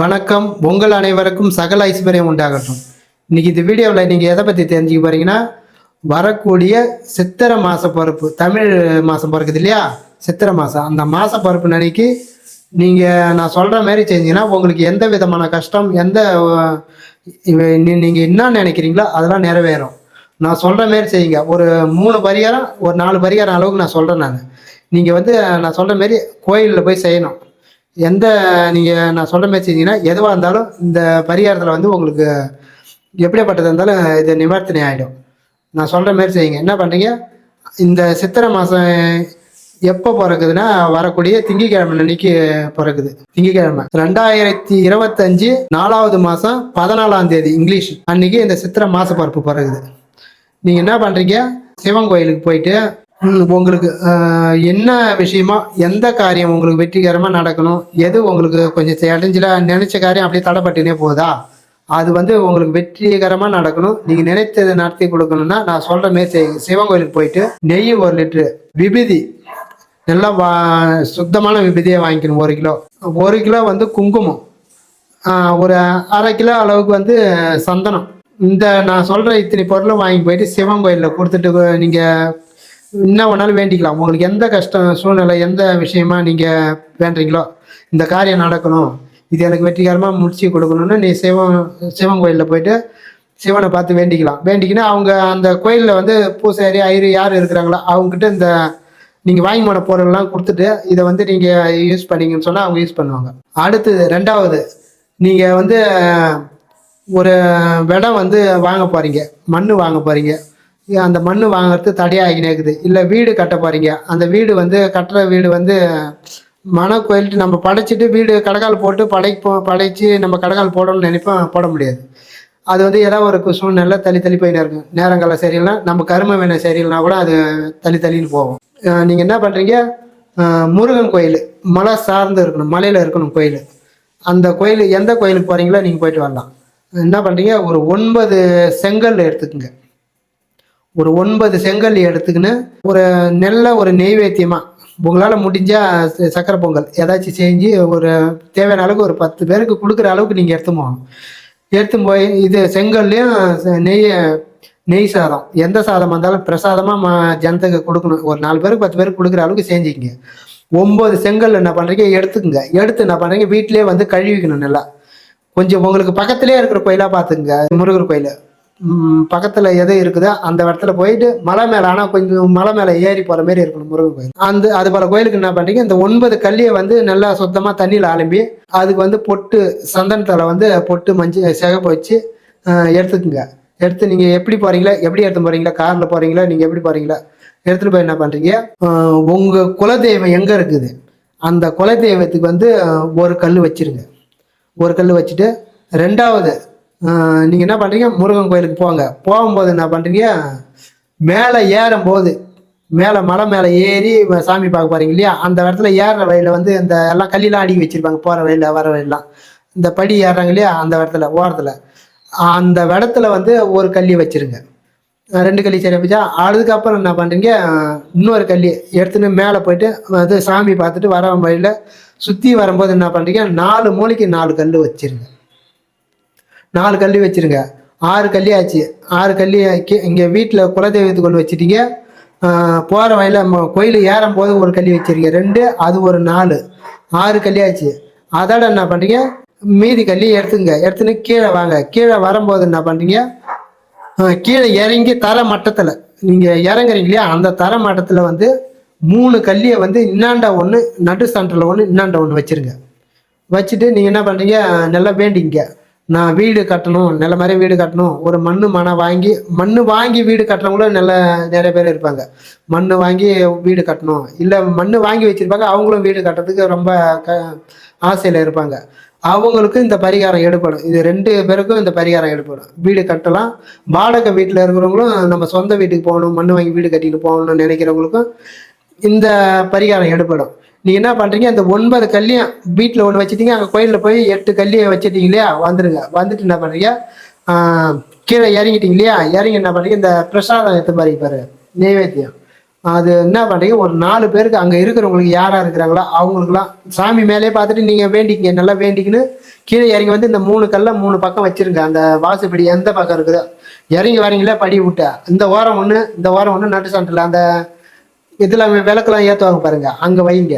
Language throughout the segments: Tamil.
வணக்கம். உங்கள் அனைவருக்கும் சகல ஐஸ்வர்யம் உண்டாகட்டும். இன்னைக்கு இந்த வீடியோவில் நீங்கள் எதை பற்றி தெரிஞ்சுக்க போறீங்கன்னா வரக்கூடிய சித்திரை மாத பருப்பு தமிழ் மாதம் பிறக்குது இல்லையா? சித்திரை மாதம் அந்த மாத பருப்பு நினைக்கி நீங்கள் நான் சொல்கிற மாதிரி செஞ்சீங்கன்னா உங்களுக்கு எந்த விதமான கஷ்டம் எந்த நீங்கள் என்ன நினைக்கிறீங்களோ அதெல்லாம் நிறைவேறும். நான் சொல்கிற மாதிரி செய்யுங்க. ஒரு மூணு பரிகாரம் ஒரு நாலு பரிகாரம் அளவுக்கு நான் சொல்கிறேன் நான். நீங்கள் வந்து நான் சொல்கிற மாதிரி கோயிலில் போய் செய்யணும். எந்த நீங்கள் நான் சொல்கிற மாதிரி செஞ்சீங்கன்னா எதுவாக இருந்தாலும் இந்த பரிகாரத்தில் வந்து உங்களுக்கு எப்படியாப்பட்டது இருந்தாலும் இது நிவர்த்தனை ஆகிடும் நான் சொல்கிற மாதிரி செய்யுங்க. என்ன பண்ணுறீங்க இந்த சித்திரை மாதம் எப்போ பிறக்குதுன்னா வரக்கூடிய திங்கக்கிழமை அன்னைக்கு பிறக்குது. திங்கக்கிழமை ரெண்டாயிரத்தி இருபத்தஞ்சு நாலாவது மாதம் பதினாலாம் தேதி இங்கிலீஷ். அன்னைக்கு இந்த சித்திரை மாத பிறப்பு பிறகுது. நீங்கள் என்ன பண்ணுறீங்க சிவன் கோயிலுக்கு போயிட்டு உங்களுக்கு என்ன விஷயமா எந்த காரியம் உங்களுக்கு வெற்றிகரமாக நடக்கணும் எது உங்களுக்கு கொஞ்சம் இடைஞ்சலா நினைச்ச காரியம் அப்படியே தடைப்பட்டுனே போகுதா? அது வந்து உங்களுக்கு வெற்றிகரமாக நடக்கணும். நீங்கள் நினைத்ததை நடத்தி கொடுக்கணும்னா நான் சொல்கிற மாரி சிவன் கோயிலுக்கு போயிட்டு நெய் ஒரு லிட்ரு விபதி நல்லா வா சுத்தமான விபதியை வாங்கிக்கணும் ஒரு கிலோ. ஒரு கிலோ வந்து குங்குமம். ஒரு அரை கிலோ அளவுக்கு வந்து சந்தனம். இந்த நான் சொல்கிற இத்தனை பொருளும் வாங்கி போயிட்டு சிவன் கோயிலில் கொடுத்துட்டு நீங்கள் என்ன வேணாலும் வேண்டிக்கலாம். உங்களுக்கு எந்த கஷ்டம் சூழ்நிலை எந்த விஷயமா நீங்கள் வேண்டுறீங்களோ இந்த காரியம் நடக்கணும். இது எனக்கு வெற்றிகரமாக முடிச்சு கொடுக்கணும்னு நீ சிவன் சிவன் கோயிலில் போயிட்டு சிவனை பார்த்து வேண்டிக்கலாம். வேண்டிக்கினா அவங்க அந்த கோயிலில் வந்து பூசாரி ஐயர் யார் இருக்கிறாங்களோ அவங்ககிட்ட இந்த நீங்கள் வாங்கி போன பொருள்லாம் கொடுத்துட்டு இதை வந்து நீங்கள் யூஸ் பண்ணீங்கன்னு சொன்னால் அவங்க யூஸ் பண்ணுவாங்க. அடுத்தது ரெண்டாவது நீங்கள் வந்து ஒரு விடம் வந்து வாங்க போகிறீங்க மண் வாங்க போகிறீங்க அந்த மண் வாங்குறது தடையாகினே இருக்குது. இல்லை வீடு கட்ட போகிறீங்க அந்த வீடு வந்து கட்டுற வீடு வந்து மன கோயில்ட்டு நம்ம படைச்சிட்டு வீடு கடகால் போட்டு படைப்போம் படைச்சு நம்ம கடகால் போடணும்னு நினைப்போம் போட முடியாது. அது வந்து ஏதாவது ஒரு சூழ்நிலை தள்ளி தள்ளி போயின்னு இருக்கும். நேரங்களில் சரியில்லைனா நம்ம கரும வேணும் சரியில்லைனா கூட அது தள்ளி தள்ளின்னு போகும். நீங்கள் என்ன பண்ணுறீங்க முருகன் கோயில் மலை சார்ந்து இருக்கணும் மலையில் இருக்கணும் கோயில். அந்த கோயில் எந்த கோயிலுக்கு போகிறீங்களோ நீங்கள் போயிட்டு வரலாம். என்ன பண்ணுறீங்க ஒரு ஒன்பது செங்கல் எடுத்துக்கோங்க. ஒரு ஒன்பது செங்கல் எடுத்துக்கின்னு ஒரு நல்ல ஒரு நெய்வேத்தியமாக உங்களால் முடிஞ்சால் சக்கரை பொங்கல் ஏதாச்சும் செஞ்சு ஒரு தேவையான அளவுக்கு ஒரு பத்து பேருக்கு கொடுக்குற அளவுக்கு நீங்கள் எடுத்து போகணும். எடுத்து போய் இது செங்கல்லையும் நெய் நெய் சாதம் எந்த சாதம் வந்தாலும் பிரசாதமாக மா ஜனத்துக்கு கொடுக்கணும். ஒரு நாலு பேருக்கு பத்து பேருக்கு கொடுக்குற அளவுக்கு செஞ்சுக்கிங்க. ஒம்பது செங்கல் என்ன பண்ணுறீங்க எடுத்துக்கங்க. எடுத்து என்ன பண்ணுறீங்க வீட்டிலே வந்து கழுவிக்கணும் நல்லா. கொஞ்சம் உங்களுக்கு பக்கத்துலேயே இருக்கிற கோயிலாக பார்த்துக்குங்க. முருகர் கோயில். பக்கத்தில் எது இருக்குதோ அந்த இடத்துல போயிட்டு மலை மேலே ஆனால் கொஞ்சம் மலை மேலே ஏறி போகிற மாதிரி இருக்கணும் முருகன் கோயில். அந்த அது போல கோயிலுக்கு என்ன பண்ணுறீங்க இந்த ஒன்பது கல்லியை வந்து நல்லா சுத்தமாக தண்ணியில் அலம்பி அதுக்கு வந்து பொட்டு சந்தனத்தில் வந்து பொட்டு மஞ்சள் சிகப்பு வச்சு எடுத்துக்குங்க. எடுத்து நீங்கள் எப்படி போகிறீங்களா எப்படி எடுத்து போகிறீங்களா காரில் போகிறீங்களா நீங்கள் எப்படி போகிறீங்களா எடுத்துகிட்டு போய் என்ன பண்ணுறீங்க உங்கள் குலதெய்வம் எங்கே இருக்குது? அந்த குலதெய்வத்துக்கு வந்து ஒரு கல் வச்சிருங்க. ஒரு கல் வச்சுட்டு ரெண்டாவது நீங்கள் என்ன பண்ணுறீங்க முருகன் கோயிலுக்கு போங்க. போகும்போது என்ன பண்ணுறீங்க மேலே ஏறும்போது மேலே மலை மேலே ஏறி சாமி பார்க்க போகிறீங்க இல்லையா? அந்த இடத்துல ஏறுற வழியில் வந்து இந்த எல்லாம் கல்லிலாம் அடுக்கி வச்சுருப்பாங்க. போகிற வழியில் வர வழியெல்லாம் இந்த படி ஏறுறாங்க இல்லையா? அந்த இடத்துல ஓரத்தில். அந்த இடத்துல வந்து ஒரு கல்லி வச்சிருங்க. ரெண்டு கல்லி சரி வச்சா அதுக்கப்புறம் என்ன பண்ணுறீங்க இன்னொரு கல்லி எடுத்துன்னு மேலே போயிட்டு அது சாமி பார்த்துட்டு வர வழியில் சுற்றி வரும்போது என்ன பண்ணுறீங்க நாலு மூளைக்கு நாலு கல் வச்சுருங்க. நாலு கல் வச்சுருங்க. ஆறு கல்லி ஆச்சு. ஆறு கல்லி இங்கே வீட்டில் குலதெய்வத்துக்குள் ஒன்று போகிற வழியில் கோயில் ஏறும் போது ஒரு கல்லி வச்சுருங்க ரெண்டு அது ஒரு நாலு. ஆறு கல்லி ஆச்சு. அதோட என்ன பண்ணுறீங்க மீதி கல்லி எடுத்துங்க. எடுத்துன்னு கீழே வாங்க. கீழே வரும்போது என்ன பண்ணுறீங்க கீழே இறங்கி தர மட்டத்தில். நீங்கள் இறங்குறீங்க இல்லையா? அந்த தர மட்டத்தில் வந்து மூணு கல்லியை வந்து இன்னாண்ட ஒன்று நடு சென்டரில் ஒன்று இன்னாண்ட ஒன்று வச்சுருங்க. வச்சுட்டு நீங்கள் என்ன பண்ணுறீங்க நல்லா வேண்டிங்க. நான் வீடு கட்டணும் நில மாதிரி வீடு கட்டணும். ஒரு மண் மனை வாங்கி மண் வாங்கி வீடு கட்டுறவங்களும் நல்ல நிறைய பேர் இருப்பாங்க. மண் வாங்கி வீடு கட்டணும். இல்லை மண் வாங்கி வச்சுருப்பாங்க அவங்களும் வீடு கட்டுறதுக்கு ரொம்ப க ஆசையில் இருப்பாங்க. அவங்களுக்கும் இந்த பரிகாரம் எடுப்படும் இது ரெண்டு பேருக்கும் இந்த பரிகாரம் எடுப்படும் வீடு கட்டலாம். வாடகை வீட்டில் இருக்கிறவங்களும் நம்ம சொந்த வீட்டுக்கு போகணும் மண் வாங்கி வீடு கட்டிட்டு போகணும்னு நினைக்கிறவங்களுக்கும் இந்த பரிகாரம் எடுப்படும் நீங்கள் என்ன பண்ணுறீங்க இந்த ஒன்பது கல்லியும் வீட்டில் ஒன்று வச்சுட்டீங்க. அங்கே கோயிலில் போய் எட்டு கல்லியை வச்சுட்டீங்க இல்லையா? வந்துருங்க. வந்துட்டு என்ன பண்ணுறீங்க கீழே இறங்கிட்டீங்க இல்லையா? இறங்கி என்ன பண்ணுறீங்க இந்த பிரசாதம் எடுத்து மாதிரி பாரு. நெய்வேத்தியம். அது என்ன பண்ணுறீங்க ஒரு நாலு பேருக்கு அங்கே இருக்கிறவங்களுக்கு யாராக இருக்கிறாங்களோ அவங்களுக்குலாம் சாமி மேலே பார்த்துட்டு நீங்கள் வேண்டிக்கிங்க நல்லா வேண்டிக்கின்னு கீழே இறங்கி வந்து இந்த மூணு கல்லை மூணு பக்கம் வச்சிருங்க. அந்த வாசுப்படி எந்த பக்கம் இருக்குதோ. இறங்கி வரீங்களே? படி விட்ட. இந்த ஓரம் ஒன்று இந்த ஓரம் ஒன்று நட்டு சாண்டில் அந்த இதில் விளக்கெல்லாம் ஏற்றுவாங்க பாருங்கள் அங்கே வைங்க.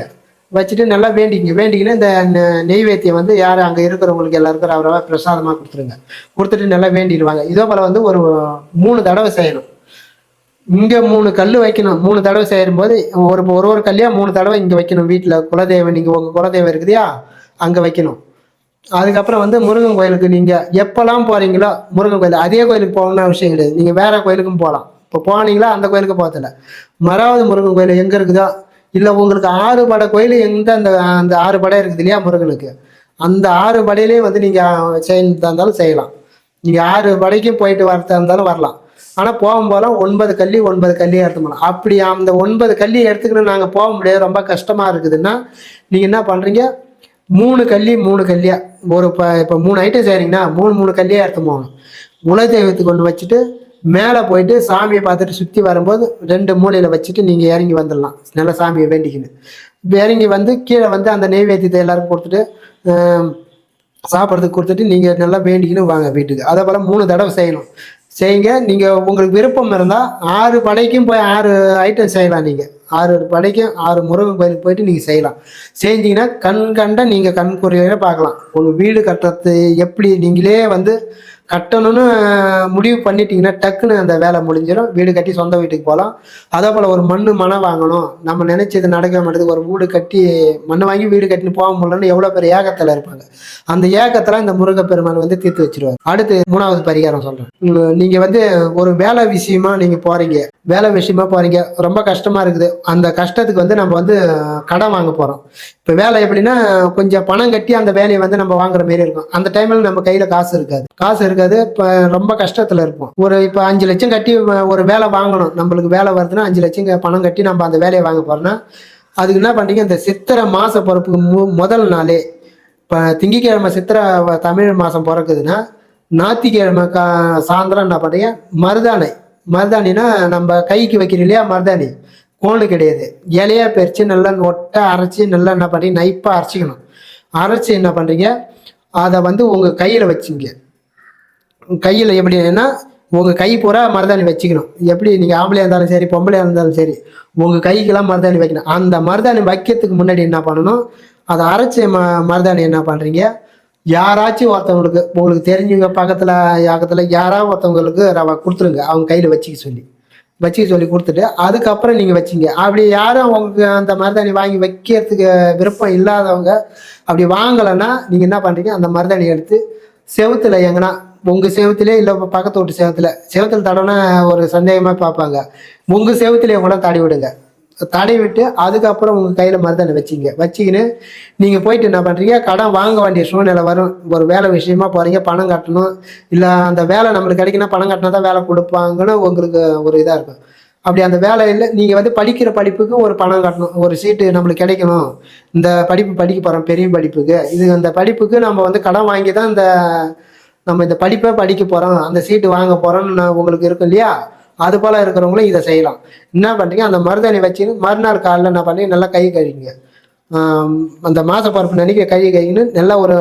வச்சுட்டு நல்லா வேண்டிங்க. வேண்டிங்கன்னா இந்த நெ- நெய்வேத்தியம் வந்து யார் அங்கே இருக்கிறவங்களுக்கு எல்லாருக்கும் அவரவா பிரசாதமாக கொடுத்துருங்க. கொடுத்துட்டு நல்லா வேண்டிடுவாங்க. இதோ போல் வந்து ஒரு மூணு தடவை செய்யணும். இங்கே மூணு கல் வைக்கணும். மூணு தடவை செய்யும்போது ஒரு ஒரு ஒரு கல்லையாக மூணு தடவை இங்கே வைக்கணும் வீட்டில் குலதெய்வம் நீங்கள் உங்கள் குலதெய்வம் இருக்குதையா? அங்கே வைக்கணும். அதுக்கப்புறம் வந்து முருகன் கோயிலுக்கு நீங்கள் எப்போல்லாம் போகிறீங்களோ முருகன் கோயில் அதே கோயிலுக்கு போகணும்னு அவசியம் கிடையாது. நீங்கள் வேறு கோயிலுக்கும் போகலாம் இப்போ போனீங்களா அந்த கோயிலுக்கு போகிறதில்ல. மறாவது முருகன் கோயில் எங்கே இருக்குதோ இல்லை உங்களுக்கு ஆறு படை கோயில் எந்த அந்த அந்த ஆறு படை இருக்குது இல்லையா முருகனுக்கு? அந்த ஆறு படையிலையும் வந்து நீங்கள் செய்யறதா இருந்தாலும் செய்யலாம். நீங்கள் ஆறு படைக்கும் போயிட்டு வரதா இருந்தாலும் வரலாம். ஆனால் போகும்போதெல்லாம் ஒன்பது கல்லி ஒன்பது கல்லியை எடுத்து போகலாம் அப்படி அந்த ஒன்பது கல்லியை எடுத்துக்கிட்டு நாங்கள் போக முடியாது. ரொம்ப கஷ்டமாக இருக்குதுன்னா நீங்கள் என்ன பண்ணுறீங்க மூணு கல்லி மூணு கல்லியாக ஒரு இப்போ இப்போ மூணு ஐட்டம் செய்கிறீங்கன்னா மூணு மூணு கல்லியாக எடுத்து போகணும் குலதெய்வத்துக்கு கொண்டு வச்சுட்டு மேலே போயிட்டு சாமியை பார்த்துட்டு சுற்றி வரும்போது ரெண்டு மூலையில் வச்சுட்டு நீங்கள் இறங்கி வந்துடலாம். நல்ல சாமியை வேண்டிக்கின்னு. இறங்கி வந்து கீழே வந்து அந்த நெய்வேத்தியத்தை எல்லாருக்கும் கொடுத்துட்டு சாப்பிட்றதுக்கு கொடுத்துட்டு நீங்கள் நல்லா வேண்டிக்கின்னு வாங்க வீட்டுக்கு. அதே போல் மூணு தடவை செய்யணும். செய்யுங்க. நீங்கள் உங்களுக்கு விருப்பம் இருந்தால் ஆறு படைக்கும் போய் ஆறு ஐட்டம் செய்யலாம் நீங்கள் ஆறு படைக்கும் ஆறு முருகன் கோயிலுக்கு போயிட்டு நீங்கள் செய்யலாம். செஞ்சீங்கன்னா கண் கண்ட நீங்கள் கண் குறிய பார்க்கலாம். உங்கள் வீடு கட்டுறது எப்படி? நீங்களே வந்து கட்டணும்னு முடிவு பண்ணிட்டீங்கன்னா டக்குன்னு அந்த வேலை முடிஞ்சிடும் வீடு கட்டி சொந்த வீட்டுக்கு போகலாம் அதே போல் ஒரு மண் மனை வாங்கணும். நம்ம நினைச்சது நடக்க மாட்டேது ஒரு வீடு கட்டி மண்ணை வாங்கி வீடு கட்டின்னு போக முடியலன்னு எவ்வளோ பேர் ஏகத்தில் இருப்பாங்க? அந்த ஏகத்தில் இந்த முருகப்பெருமான் வந்து தீர்த்து வச்சிருவார். அடுத்து மூணாவது பரிகாரம் சொல்கிறேன் நீங்கள் வந்து ஒரு வேலை விஷயமா நீங்கள் போகிறீங்க வேலை விஷயமா போகிறீங்க ரொம்ப கஷ்டமாக இருக்குது. அந்த கஷ்டத்துக்கு வந்து நம்ம வந்து கடன் வாங்க போகிறோம் இப்போ வேலை எப்படின்னா கொஞ்சம் பணம் கட்டி அந்த வேலையை வந்து நம்ம வாங்குற மாரி இருக்கும். அந்த டைமில் நம்ம கையில் காசு இருக்காது. காசு இருக்காது. இப்போ ரொம்ப கஷ்டத்தில் இருப்போம். ஒரு இப்போ அஞ்சு லட்சம் கட்டி ஒரு வேலை வாங்கணும். நம்மளுக்கு வேலை வருதுன்னா அஞ்சு லட்சம் பணம் கட்டி நம்ம அந்த வேலையை வாங்க போகிறோம்னா அதுக்கு என்ன பண்ணுறீங்க இந்த சித்திரை மாத பிறப்புக்கு மு முதல் நாளே இப்போ திங்கக்கிழமை சித்திரை தமிழ் மாதம் பிறக்குதுன்னா ஞாத்திக்கிழமை கா சாயந்தரம் என்ன பண்ணுறீங்க மருதாணை. மருதாணினா நம்ம கைக்கு வைக்கிறோம் இல்லையா மருதாணி? கோணு கிடையாது. இலையாக பறித்து நல்லா ஒட்டை அரைச்சி நல்லா என்ன பண்ணுறீங்க நைப்பாக அரைச்சிக்கணும். அரைச்சி என்ன பண்ணுறீங்க அதை வந்து உங்கள் கையில் வச்சுங்க. கையில் எப்படின்னா உங்கள் கை பூரா மருதாணி வச்சுக்கணும். எப்படி நீங்கள் ஆம்பளையாக இருந்தாலும் சரி பொம்பளையாக இருந்தாலும் சரி உங்கள் கைக்கெல்லாம் மருதாணி வைக்கணும். அந்த மருதாணி வைக்கிறதுக்கு முன்னாடி என்ன பண்ணணும்? அதை அரைச்சி ம மருதாணி என்ன பண்ணுறீங்க யாராச்சும் ஒருத்தவங்களுக்கு உங்களுக்கு தெரிஞ்சவங்க பக்கத்தில் யாக்கத்தில் யாராவது ஒருத்தவங்களுக்கு ரவா கொடுத்துருங்க. அவங்க கையில் வச்சுக்க சொல்லி. வச்சுக்க சொல்லி கொடுத்துட்டு அதுக்கப்புறம் நீங்கள் வச்சிங்க. அப்படி யாரும் உங்களுக்கு அந்த மருதாணி வாங்கி வைக்கிறதுக்கு விருப்பம் இல்லாதவங்க அப்படி வாங்கலைன்னா நீங்கள் என்ன பண்ணுறீங்க அந்த மருதாணி எடுத்து செவுத்துல எங்கன்னா உங்கள் செவுத்துலே இல்லை பக்கத்து வீட்டு செவத்தில். செவத்தில் தடனா ஒரு சந்தேகமாக பார்ப்பாங்க. உங்கள் செவுத்துலேயே கூட தடவி விடுங்க. தடவி விட்டு அதுக்கப்புறம் உங்கள் கையில் மருதாணி வச்சிங்க. வச்சிக்கின்னு நீங்கள் போயிட்டு என்ன பண்ணுறீங்க கடன் வாங்க வேண்டிய சூழ்நிலை வரும். ஒரு வேலை விஷயமா போகிறீங்க பணம் கட்டணும். இல்லை அந்த வேலை நம்மளுக்கு கிடைக்குன்னா பணம் கட்டினா தான் வேலை கொடுப்பாங்கன்னு உங்களுக்கு ஒரு இதாக இருக்கும். அப்படி அந்த வேலையில் நீங்கள் வந்து படிக்கிற படிப்புக்கு ஒரு பணம் கட்டணும். ஒரு சீட்டு நம்மளுக்கு கிடைக்கணும். இந்த படிப்பு படிக்க போகிறோம் பெரிய படிப்புக்கு. இது அந்த படிப்புக்கு நம்ம வந்து கடன் வாங்கி தான் இந்த நம்ம இந்த படிப்பை படிக்க போகிறோம் அந்த சீட்டு வாங்க போகிறோம்னு உங்களுக்கு இருக்கும் இல்லையா? அது போல் இருக்கிறவங்களும் இதை செய்யலாம். என்ன பண்ணுறீங்க அந்த மருதாணி வச்சுன்னு மறுநாள் காலைல என்ன பண்ணி நல்லா கை கழுவிங்க. அந்த மாச பரப்பு நினைக்க கை கழுவின்னு நல்லா ஒரு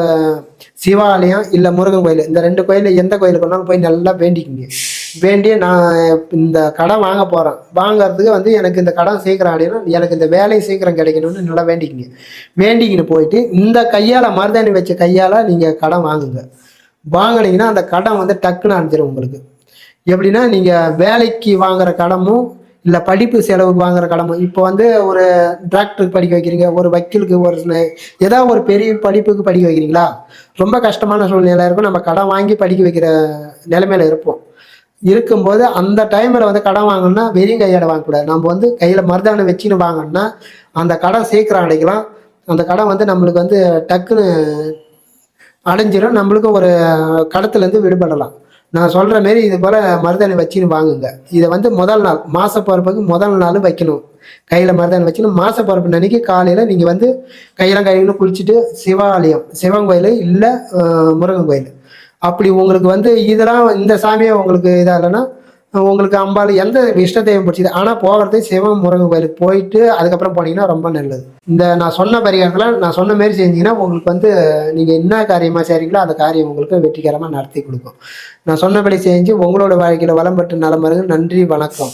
சிவாலயம் இல்லை முருகன் கோயில். இந்த ரெண்டு கோயில் எந்த கோயிலுக்கு வேணாலும் போய் நல்லா வேண்டிக்கிங்க. வேண்டிய நான் இந்த கடன் வாங்க போகிறேன் வாங்கிறதுக்கு வந்து எனக்கு இந்த கடன் சீக்கிரம் அடையணும். எனக்கு இந்த வேலை சீக்கிரம் கிடைக்கணும்னு நல்லா வேண்டிக்கிங்க. வேண்டிக்கின்னு போயிட்டு இந்த கையால் மருதாணி வச்ச கையால் நீங்கள் கடன் வாங்குங்க. வாங்கினீங்கன்னா அந்த கடன் வந்து டக்குன்னு அனுப்பிச்சிடும் உங்களுக்கு. எப்படின்னா நீங்கள் வேலைக்கு வாங்குற கடமும் இல்லை படிப்பு செலவுக்கு வாங்குற கடமும் இப்போ வந்து ஒரு டாக்டருக்கு படிக்க வைக்கிறீங்க ஒரு வக்கீலுக்கு ஒரு ஏதாவது ஒரு பெரிய படிப்புக்கு படிக்க வைக்கிறீங்களா? ரொம்ப கஷ்டமான சூழ்நிலை இருக்கும். நம்ம கடன் வாங்கி படிக்க வைக்கிற நிலைமையில இருப்போம். இருக்கும்போது அந்த டைமில் வந்து கடன் வாங்கணும்னா வெறும் கையோட வாங்கக்கூடாது. நம்ம வந்து கையில் மருதாணி வச்சுன்னு வாங்கணும்னா அந்த கடன் சீக்கிரம் அடைக்கலாம். அந்த கடன் வந்து நம்மளுக்கு வந்து டக்குன்னு அடைஞ்சிடும் நம்மளுக்கும் ஒரு கடத்துலேருந்து விடுபடலாம். நான் சொல்கிற மாரி இது போல் மருதாணி வச்சுன்னு வாங்குங்க. இதை வந்து முதல் நாள் மாசப்பருப்புக்கு முதல் நாள் வைக்கணும். கையில் மருதாணி வச்சுன்னு பிறப்பு அன்னைக்கு காலையில் நீங்கள் வந்து கையெல்லாம் கையிலும் குளிச்சுட்டு சிவாலயம் சிவன் கோயில் இல்லை முருகன் கோயில். அப்படி உங்களுக்கு வந்து இதெல்லாம் இந்த சாமியை உங்களுக்கு இதாக இல்லைன்னா உங்களுக்கு அம்பாள் எந்த இஷ்ட தெய்வம் பிடிச்சது. ஆனால் போகிறது சிவன் முருகன் கோயிலுக்கு போயிட்டு அதுக்கப்புறம் போனீங்கன்னா ரொம்ப நல்லது. இந்த நான் சொன்ன பரிகாரத்தில் நான் சொன்ன மாரி செஞ்சீங்கன்னா உங்களுக்கு வந்து நீங்கள் என்ன காரியமாக செய்கிறீங்களோ அந்த காரியம் உங்களுக்கு வெற்றிகரமாக நடத்தி கொடுக்கும். நான் சொன்னபடி செஞ்சு உங்களோட வாழ்க்கையில் வளம் பெற்று நலம் பெறுங்க நன்றி வணக்கம்.